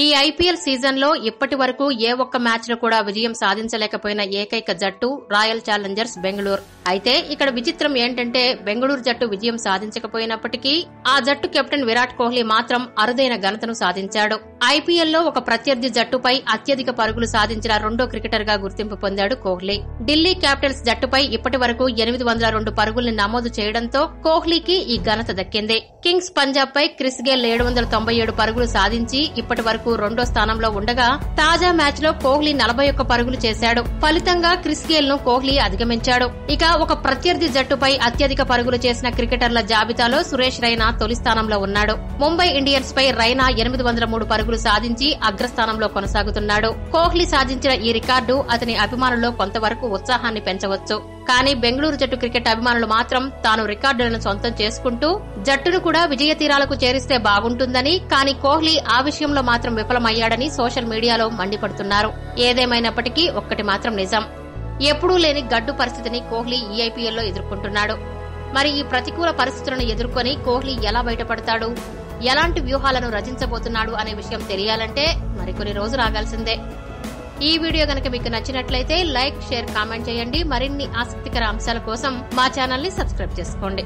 ఈ ఐపీఎల్ సీజన్లో ఇప్పటి వరకు ఏ ఒక్క మ్యాచ్ను కూడా విజయం సాధించలేకపోయిన ఏకైక జట్టు రాయల్ ఛాలెంజర్స్ బెంగళూరు. అయితే ఇక్కడ విచిత్రం ఏంటంటే బెంగళూరు జట్టు విజయం సాధించకపోయినప్పటికీ ఆ జట్టు కెప్టెన్ విరాట్ కోహ్లీ మాత్రం అరుదైన ఘనతను సాధించాడు. ఐపీఎల్లో ఒక ప్రత్యర్థి జట్టుపై అత్యధిక పరుగులు సాధించిన రెండో క్రికెటర్గా గుర్తింపు పొందాడు కోహ్లీ. ఢిల్లీ క్యాపిటల్స్ జట్టుపై ఇప్పటి వరకు ఎనిమిది వందల రెండు పరుగుల్ని నమోదు చేయడంతో కోహ్లీకి ఈ ఘనత దక్కింది. కింగ్స్ పంజాబ్ పై క్రిస్ గేల్ ఏడు వందల తొంభై ఏడు పరుగులు సాధించి ఇప్పటి వరకు రెండో స్థానంలో ఉండగా తాజా మ్యాచ్లో కోహ్లీ నలభై ఒక్క పరుగులు చేశాడు. ఫలితంగా క్రిస్ గేల్ను కోహ్లీ అధిగమించాడు. ఇక ఒక ప్రత్యర్థి జట్టుపై అత్యధిక పరుగులు చేసిన క్రికెటర్ల జాబితాలో సురేష్ రైనా తొలి స్థానంలో ఉన్నాడు. ముంబై ఇండియన్స్ పై రైనా ఎనిమిది వందల మూడు పరుగులు సాధించి అగ్రస్థానంలో కొనసాగుతున్నాడు. కోహ్లీ సాధించిన ఈ రికార్డు అతని అభిమానుల్లో కొంతవరకు ఉత్సాహాన్ని పెంచవచ్చు. కానీ బెంగళూరు జట్టు క్రికెట్ అభిమానులు మాత్రం తాను రికార్డులను సొంతం చేసుకుంటూ జట్టును కూడా విజయ తీరాలకు చేరిస్తే బాగుంటుందని కానీ కోహ్లీ ఆ విషయంలో మాత్రం విఫలమయ్యాడని సోషల్ మీడియాలో మండిపడుతున్నారు. ఏదేమైనప్పటికీ ఒక్కటి మాత్రం నిజం. ఎప్పుడూ లేని గడ్డు పరిస్థితిని కోహ్లీ ఈ ఐపీఎల్లో ఎదుర్కొంటున్నాడు. మరి ఈ ప్రతికూల పరిస్థితులను ఎదుర్కొని కోహ్లీ ఎలా బయటపడతాడు? ఎలాంటి వ్యూహాలను రచించబోతున్నాడు అనే విషయం తెలియాలంటే మరికొన్ని రోజులు ఆగాల్సిందే. ఈ వీడియో గనక మీకు నచ్చినట్లయితే లైక్ షేర్ కామెంట్ చేయండి. మరిన్ని ఆసక్తికర అంశాల కోసం మా ఛానల్ని సబ్స్క్రైబ్ చేసుకోండి.